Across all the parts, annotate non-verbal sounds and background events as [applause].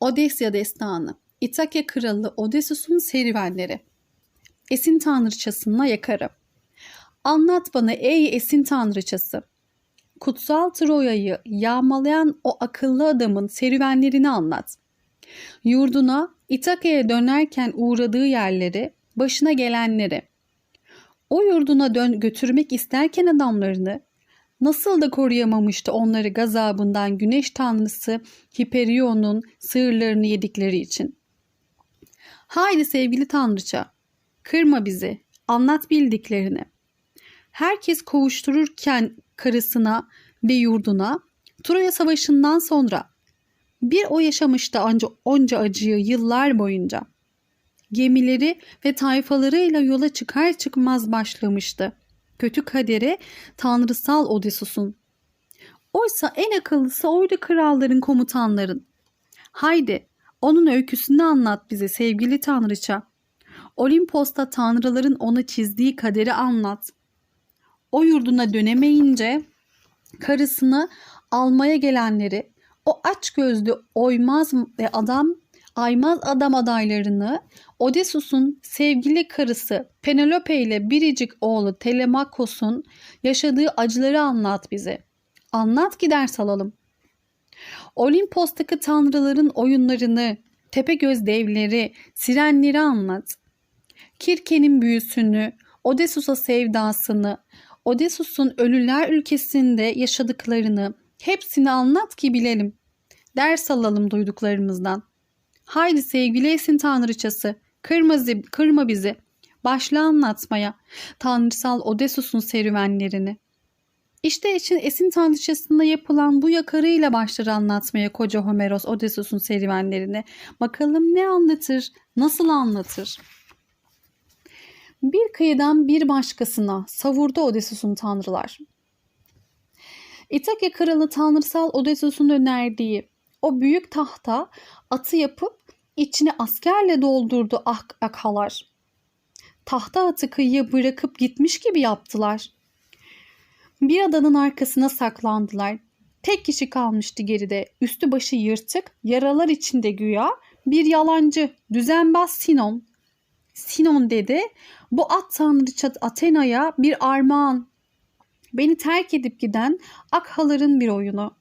Odesya Destanı İtakya Kralı Odysseus'un serüvenleri Esin Tanrıçasına yakarı Anlat bana ey esin tanrıçası. Kutsal Troya'yı yağmalayan o akıllı adamın serüvenlerini anlat. Yurduna İtakya'ya dönerken uğradığı yerleri, başına gelenleri. O yurduna dön götürmek isterken adamlarını nasıl da koruyamamıştı onları gazabından güneş tanrısı Hiperion'un sığırlarını yedikleri için. Haydi sevgili tanrıça, kırma bizi, anlat bildiklerini. Herkes kovuştururken karısına ve yurduna Troya Savaşı'ndan sonra bir o yaşamıştı ancak onca acıyı yıllar boyunca. Gemileri ve tayfalarıyla yola çıkar çıkmaz başlamıştı. Kötü kadere tanrısal Odysseus'un. Oysa en akıllısı oydu kralların komutanların. Haydi onun öyküsünü anlat bize sevgili tanrıça. Olimpos'ta tanrıların ona çizdiği kaderi anlat. O yurduna dönemeyince karısını almaya gelenleri, o aç gözlü oymaz adam aymaz adam adaylarını Odysseus'un sevgili karısı Penelope ile biricik oğlu Telemakos'un yaşadığı acıları anlat bize. Anlat ki ders alalım. Olimpos'taki tanrıların oyunlarını, Tepegöz devleri, sirenleri anlat. Kirke'nin büyüsünü, Odysseus'a sevdasını, Odysseus'un ölüler ülkesinde yaşadıklarını hepsini anlat ki bilelim. Ders alalım duyduklarımızdan. Haydi sevgili esin tanrıçası, kırma, kırma bizi. Başla anlatmaya tanrısal Odysseus'un serüvenlerini. İşte için esin tanrıçasında yapılan bu yakarıyla başlar anlatmaya koca Homeros Odysseus'un serüvenlerini. Bakalım ne anlatır, nasıl anlatır? Bir kıyıdan bir başkasına savurdu Odysseus'un tanrılar. İtakya kralı tanrısal Odysseus'un önerdiği o büyük tahta atı yapıp içine askerle doldurdu ak akhalar. Tahta atı kıyıya bırakıp gitmiş gibi yaptılar. Bir adanın arkasına saklandılar. Tek kişi kalmıştı geride. Üstü başı yırtık, yaralar içinde güya bir yalancı, düzenbaz Sinon. Sinon dedi, bu at tanrıça Athena'ya bir armağan. Beni terk edip giden Akhaların bir oyunu.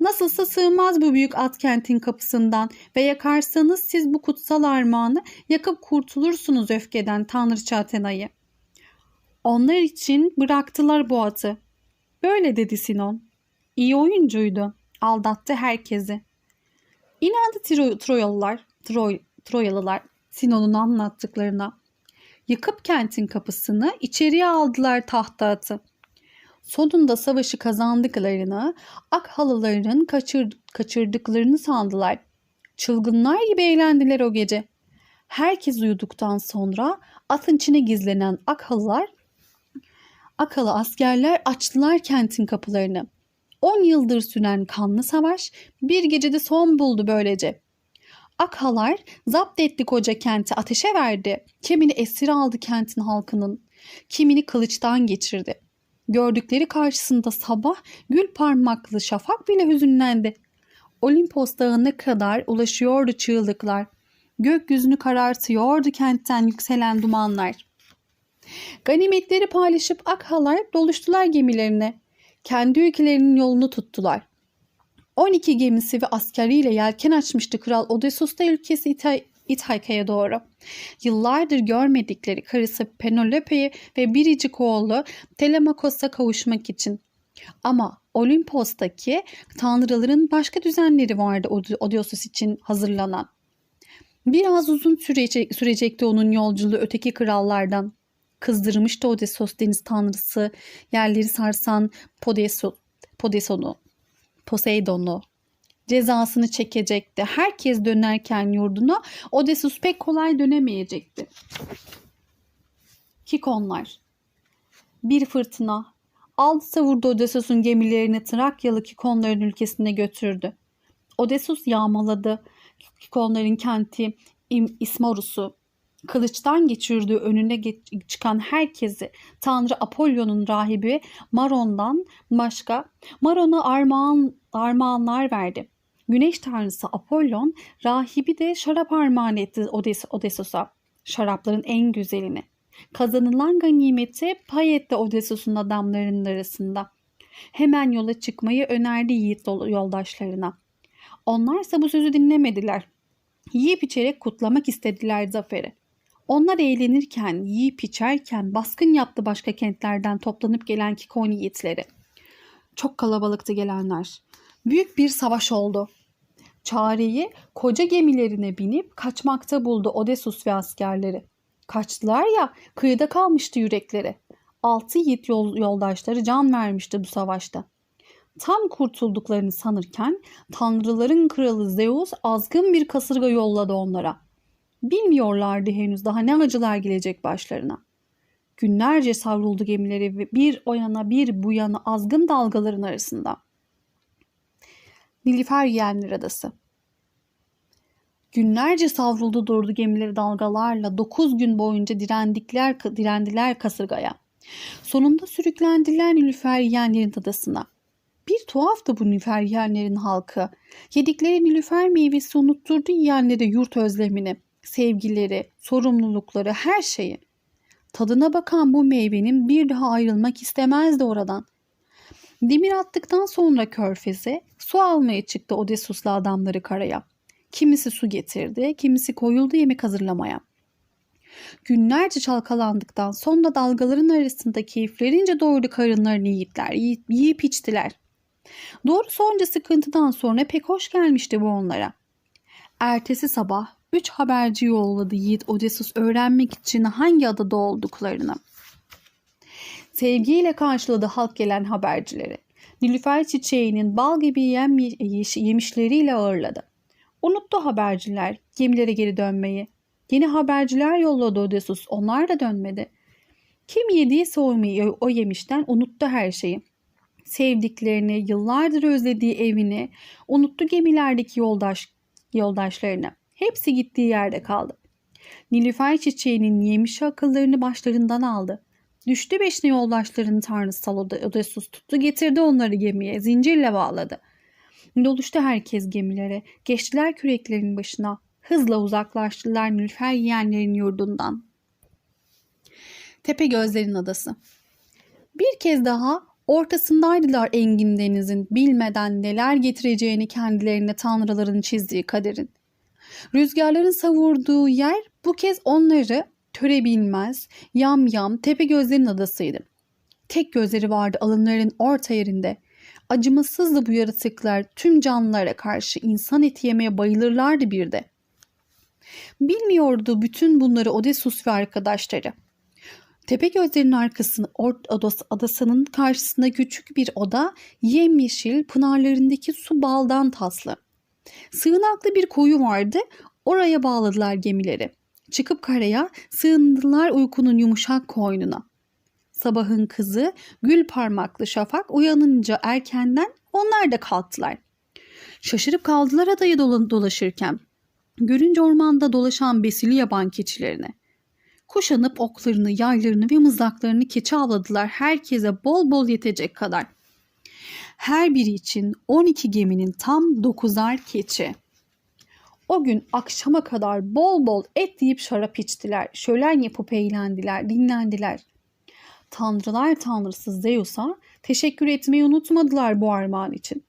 Nasılsa sığmaz bu büyük at kentin kapısından ve yakarsanız siz bu kutsal armağanı yakıp kurtulursunuz öfkeden tanrıça Athena'yı. Onlar için bıraktılar bu atı. Böyle dedi Sinon. İyi oyuncuydu. Aldattı herkesi. İnandı Tro Troyalılar, Troy Troyalılar Sinon'un anlattıklarına. Yıkıp kentin kapısını içeriye aldılar tahta atı. Sonunda savaşı kazandıklarını, ak halılarının kaçır, kaçırdıklarını sandılar. Çılgınlar gibi eğlendiler o gece. Herkes uyuduktan sonra atın içine gizlenen ak halılar, akalı askerler açtılar kentin kapılarını. 10 yıldır süren kanlı savaş bir gecede son buldu böylece. Akhalar zapt etti koca kenti ateşe verdi. Kimini esir aldı kentin halkının. Kimini kılıçtan geçirdi. Gördükleri karşısında sabah gül parmaklı şafak bile hüzünlendi. Olimpos dağına kadar ulaşıyordu çığlıklar. Gökyüzünü karartıyordu kentten yükselen dumanlar. Ganimetleri paylaşıp akhalar doluştular gemilerine. Kendi ülkelerinin yolunu tuttular. 12 gemisi ve askeriyle yelken açmıştı Kral Odysseus da ülkesi İtay İthayka'ya doğru. Yıllardır görmedikleri karısı Penelope'ye ve biricik oğlu Telemakos'a kavuşmak için. Ama Olimpos'taki tanrıların başka düzenleri vardı Odysseus için hazırlanan. Biraz uzun sürecek, sürecekti onun yolculuğu öteki krallardan. Kızdırmıştı Odysseus deniz tanrısı, yerleri sarsan Podeso, Podeson'u. Poseidon'u cezasını çekecekti. Herkes dönerken yurduna Odysseus pek kolay dönemeyecekti. Kikonlar Bir fırtına aldı savurdu Odysseus'un gemilerini Trakyalı Kikonların ülkesine götürdü. Odysseus yağmaladı Kikonların kenti İsmarus'u kılıçtan geçirdiği önüne çıkan herkesi Tanrı Apollon'un rahibi Maron'dan başka Maron'a armağan, armağanlar verdi. Güneş tanrısı Apollon rahibi de şarap armağan etti Odes Odysseus'a. Şarapların en güzelini. Kazanılan ganimeti pay etti Odysseus'un adamlarının arasında. Hemen yola çıkmayı önerdi yiğit yoldaşlarına. Onlarsa bu sözü dinlemediler. Yiyip içerek kutlamak istediler zaferi. Onlar eğlenirken, yiyip içerken baskın yaptı başka kentlerden toplanıp gelen Kikon yiğitleri. Çok kalabalıktı gelenler. Büyük bir savaş oldu. Çareyi koca gemilerine binip kaçmakta buldu Odysseus ve askerleri. Kaçtılar ya kıyıda kalmıştı yürekleri. Altı yiğit yol, yoldaşları can vermişti bu savaşta. Tam kurtulduklarını sanırken tanrıların kralı Zeus azgın bir kasırga yolladı onlara. Bilmiyorlardı henüz daha ne acılar gelecek başlarına. Günlerce savruldu gemileri bir o yana bir bu yana azgın dalgaların arasında. Nilüfer Yiyenler Adası Günlerce savruldu durdu gemileri dalgalarla. Dokuz gün boyunca direndikler, direndiler kasırgaya. Sonunda sürüklendiler Nilüfer Yiyenlerin adasına. Bir tuhaftı bu Nilüfer Yiyenlerin halkı. Yedikleri Nilüfer meyvesi unutturdu yiyenlere yurt özlemini, sevgileri, sorumlulukları, her şeyi. Tadına bakan bu meyvenin bir daha ayrılmak istemezdi oradan. Demir attıktan sonra körfeze su almaya çıktı Odysseus'la adamları karaya. Kimisi su getirdi, kimisi koyuldu yemek hazırlamaya. Günlerce çalkalandıktan sonra dalgaların arasında keyiflerince doydu karınlarını yiğitler, yiyip, yiyip içtiler. Doğrusu onca sıkıntıdan sonra pek hoş gelmişti bu onlara. Ertesi sabah üç haberci yolladı Yiğit Odysseus öğrenmek için hangi adada olduklarını. Sevgiyle karşıladı halk gelen habercileri. Nilüfer çiçeğinin bal gibi yem, yemişleriyle ağırladı. Unuttu haberciler gemilere geri dönmeyi. Yeni haberciler yolladı Odysseus. Onlar da dönmedi. Kim yediyse o, o yemişten unuttu her şeyi. Sevdiklerini, yıllardır özlediği evini, unuttu gemilerdeki yoldaş yoldaşlarını. Hepsi gittiği yerde kaldı. Nilüfer çiçeğinin yemiş akıllarını başlarından aldı. Düştü beşine yoldaşların tanrısal Odysseus tuttu getirdi onları gemiye zincirle bağladı. Doluştu herkes gemilere geçtiler küreklerin başına hızla uzaklaştılar Nilüfer yiyenlerin yurdundan. Tepe Gözlerin Adası Bir kez daha ortasındaydılar engin denizin bilmeden neler getireceğini kendilerine tanrıların çizdiği kaderin. Rüzgarların savurduğu yer bu kez onları töre bilmez, yam yam tepe gözlerin adasıydı. Tek gözleri vardı alınların orta yerinde. Acımasızdı bu yaratıklar tüm canlılara karşı insan eti yemeye bayılırlardı bir de. Bilmiyordu bütün bunları Odysseus ve arkadaşları. Tepe gözlerinin arkasını Ort adasının karşısında küçük bir oda yemyeşil pınarlarındaki su baldan taslı. Sığınaklı bir koyu vardı oraya bağladılar gemileri. Çıkıp karaya sığındılar uykunun yumuşak koynuna. Sabahın kızı gül parmaklı şafak uyanınca erkenden onlar da kalktılar. Şaşırıp kaldılar adayı dolaşırken. Görünce ormanda dolaşan besili yaban keçilerini. Kuşanıp oklarını, yaylarını ve mızraklarını keçi avladılar herkese bol bol yetecek kadar. Her biri için 12 geminin tam 9'ar keçi. O gün akşama kadar bol bol et yiyip şarap içtiler, şölen yapıp eğlendiler, dinlendiler. Tanrılar tanrısı Zeus'a teşekkür etmeyi unutmadılar bu armağan için.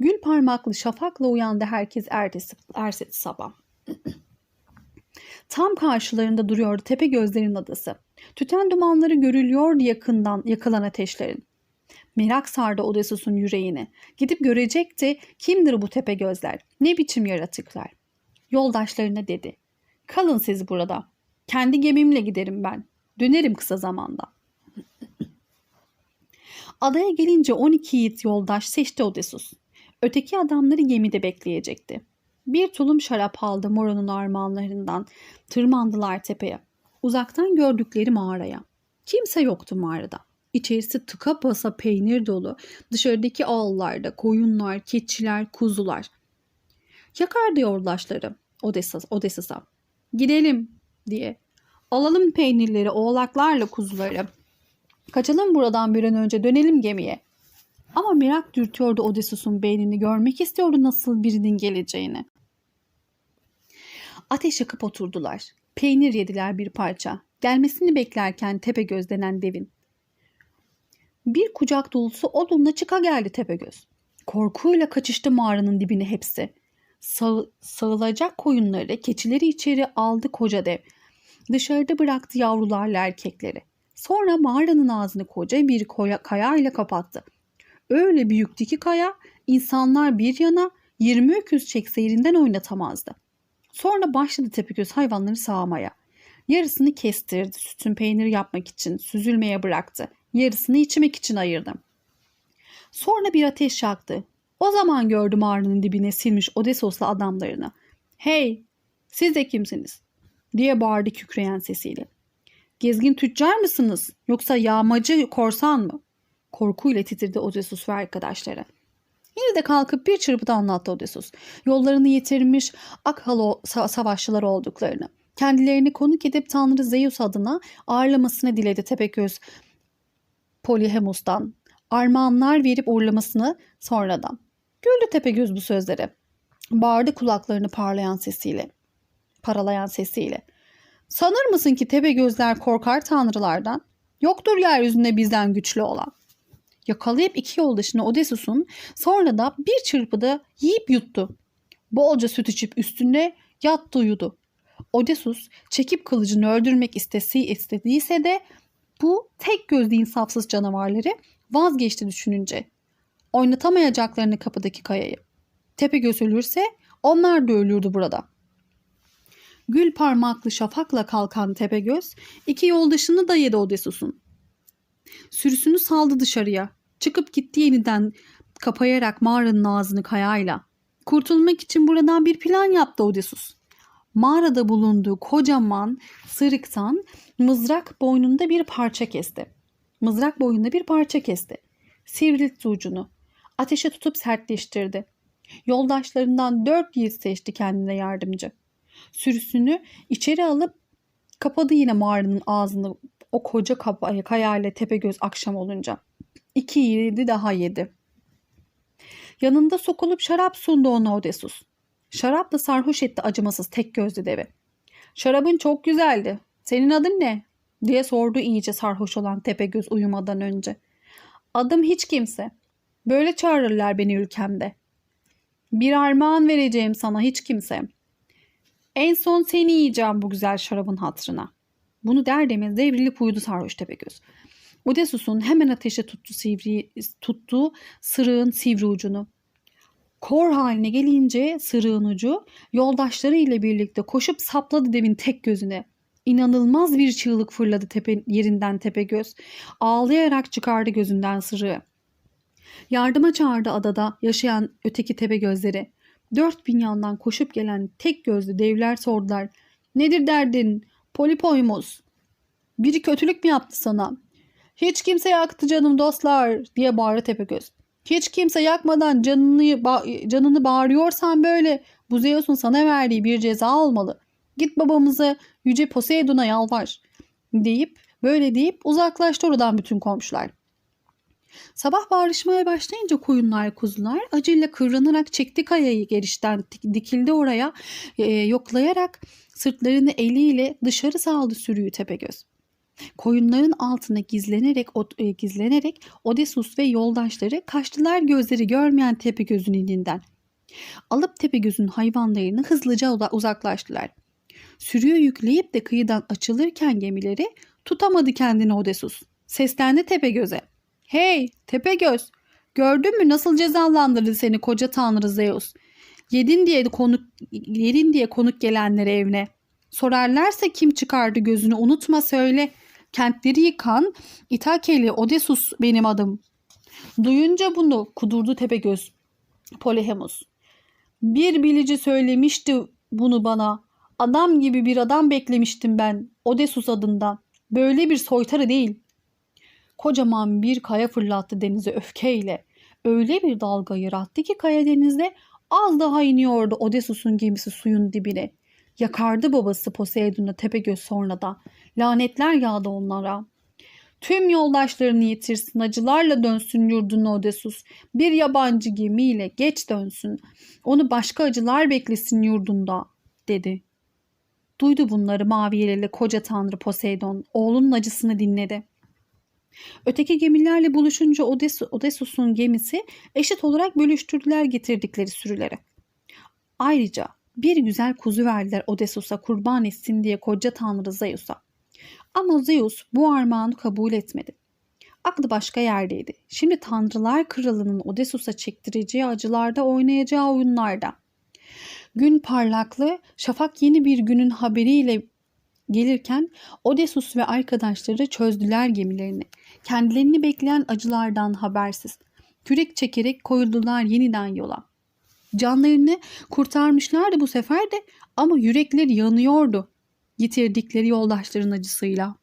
Gül parmaklı şafakla uyandı herkes ertesi, ertesi sabah. [clears throat] Tam karşılarında duruyordu tepe gözlerin adası. Tüten dumanları görülüyordu yakından yakılan ateşlerin. Merak sardı Odysseus'un yüreğini. Gidip görecekti kimdir bu tepe gözler, ne biçim yaratıklar. Yoldaşlarına dedi. Kalın siz burada. Kendi gemimle giderim ben. Dönerim kısa zamanda. [clears throat] Adaya gelince 12 yiğit yoldaş seçti Odysseus. Öteki adamları gemide bekleyecekti. Bir tulum şarap aldı Moro'nun armağanlarından. Tırmandılar tepeye. Uzaktan gördükleri mağaraya. Kimse yoktu mağarada. İçerisi tıka basa peynir dolu. Dışarıdaki ağıllarda koyunlar, keçiler, kuzular. Yakardı yoldaşları Odessa'sa. Odessa Gidelim diye. Alalım peynirleri, oğlaklarla kuzuları. Kaçalım buradan bir an önce dönelim gemiye. Ama merak dürtüyordu Odysseus'un beynini görmek istiyordu nasıl birinin geleceğini. Ateş yakıp oturdular. Peynir yediler bir parça. Gelmesini beklerken Tepegöz denen devin. Bir kucak dolusu odunla çıka geldi Tepegöz. Korkuyla kaçıştı mağaranın dibine hepsi. Sağ, sağılacak koyunları, keçileri içeri aldı koca dev. Dışarıda bıraktı yavrularla erkekleri. Sonra mağaranın ağzını koca bir kaya ile kapattı. Öyle büyüktü ki kaya, insanlar bir yana 20 öküz çekse yerinden oynatamazdı. Sonra başladı Tepegöz hayvanları sağmaya. Yarısını kestirdi sütün peyniri yapmak için, süzülmeye bıraktı. Yarısını içmek için ayırdım. Sonra bir ateş yaktı. O zaman gördüm mağaranın dibine silmiş Odesos'la adamlarını. Hey siz de kimsiniz? diye bağırdı kükreyen sesiyle. Gezgin tüccar mısınız yoksa yağmacı korsan mı? Korkuyla titredi Odysseus ve arkadaşları. Yine de kalkıp bir çırpıda anlattı Odysseus. Yollarını yitirmiş Akhalo savaşçılar olduklarını. Kendilerini konuk edip Tanrı Zeus adına ağırlamasını diledi Tepegöz Polihemus'tan. Armağanlar verip uğurlamasını sonradan. Güldü Tepegöz bu sözlere. Bağırdı kulaklarını parlayan sesiyle. Paralayan sesiyle. Sanır mısın ki tepe gözler korkar tanrılardan? Yoktur yeryüzünde bizden güçlü olan. Yakalayıp iki yoldaşını Odysseus'un sonra da bir çırpıda yiyip yuttu. Bolca süt içip üstünde yattı uyudu. Odysseus çekip kılıcını öldürmek istesi, istediyse de bu tek gözlü insafsız canavarları vazgeçti düşününce. Oynatamayacaklarını kapıdaki kayayı. Tepegöz ölürse onlar da ölürdü burada. Gül parmaklı şafakla kalkan Tepegöz iki yoldaşını da yedi Odysseus'un. Sürüsünü saldı dışarıya. Çıkıp gitti yeniden kapayarak mağaranın ağzını kayayla. Kurtulmak için buradan bir plan yaptı Odysseus. Mağarada bulunduğu kocaman sırıktan mızrak boynunda bir parça kesti. Mızrak boyunda bir parça kesti. Sivriltti ucunu. Ateşe tutup sertleştirdi. Yoldaşlarından dört yiğit seçti kendine yardımcı. Sürüsünü içeri alıp kapadı yine mağaranın ağzını o koca kayayla göz akşam olunca. İki yedi daha yedi. Yanında sokulup şarap sundu ona Odysseus. Şarapla sarhoş etti acımasız tek gözlü devi. Şarabın çok güzeldi. Senin adın ne? diye sordu iyice sarhoş olan Tepegöz uyumadan önce. Adım hiç kimse. Böyle çağırırlar beni ülkemde. Bir armağan vereceğim sana hiç kimse. En son seni yiyeceğim bu güzel şarabın hatrına. Bunu der demez devrilip uyudu sarhoş Tepegöz. Odysseus'un hemen ateşe tuttu sivri, tuttuğu sırığın sivri ucunu. Kor haline gelince sırığın ucu yoldaşları ile birlikte koşup sapladı devin tek gözüne. İnanılmaz bir çığlık fırladı tepe, yerinden tepe göz. Ağlayarak çıkardı gözünden sırığı. Yardıma çağırdı adada yaşayan öteki tepe gözleri. Dört bin yandan koşup gelen tek gözlü devler sordular. Nedir derdin? Polipoymus. Biri kötülük mü yaptı sana? Hiç kimse yaktı canım dostlar diye bağırdı Tepegöz. Hiç kimse yakmadan canını, canını bağırıyorsan böyle bu Zeus'un sana verdiği bir ceza olmalı. Git babamıza yüce Poseidon'a yalvar deyip böyle deyip uzaklaştı oradan bütün komşular. Sabah bağırışmaya başlayınca koyunlar kuzular acıyla kıvranarak çekti kayayı gerişten dikildi oraya e, yoklayarak sırtlarını eliyle dışarı saldı sürüyü Tepegöz. Koyunların altına gizlenerek e, gizlenerek Odysseus ve yoldaşları kaçtılar gözleri görmeyen Tepegöz'ün ilinden. Alıp Tepegöz'ün hayvanlarını hızlıca uzaklaştılar. Sürüyü yükleyip de kıyıdan açılırken gemileri tutamadı kendini Odysseus. Seslendi Tepegöz'e. Hey Tepegöz gördün mü nasıl cezalandırdı seni koca tanrı Zeus. Yedin diye konuk, yedin diye konuk gelenlere evine. Sorarlarsa kim çıkardı gözünü unutma söyle. Kentleri yıkan İtakeli Odysseus benim adım. Duyunca bunu kudurdu Tepegöz. Polihemus. Bir bilici söylemişti bunu bana. Adam gibi bir adam beklemiştim ben Odysseus adından. Böyle bir soytarı değil. Kocaman bir kaya fırlattı denize öfkeyle. Öyle bir dalga yarattı ki kaya denizde az daha iniyordu Odysseus'un gemisi suyun dibine. Yakardı babası Poseidon'u Tepegöz sonra da. Lanetler yağdı onlara. Tüm yoldaşlarını yitirsin, acılarla dönsün yurduna Odysseus. Bir yabancı gemiyle geç dönsün. Onu başka acılar beklesin yurdunda, dedi. Duydu bunları mavi yeleli koca tanrı Poseidon. Oğlunun acısını dinledi. Öteki gemilerle buluşunca Odysseus'un gemisi eşit olarak bölüştürdüler getirdikleri sürüleri. Ayrıca bir güzel kuzu verdiler Odysseus'a kurban etsin diye koca tanrı Zeus'a. Ama Zeus bu armağanı kabul etmedi. Aklı başka yerdeydi. Şimdi tanrılar kralının Odysseus'a çektireceği acılarda oynayacağı oyunlarda. Gün parlaklı, şafak yeni bir günün haberiyle gelirken Odysseus ve arkadaşları çözdüler gemilerini. Kendilerini bekleyen acılardan habersiz. Kürek çekerek koyuldular yeniden yola. Canlarını kurtarmışlardı bu sefer de ama yürekleri yanıyordu yitirdikleri yoldaşların acısıyla.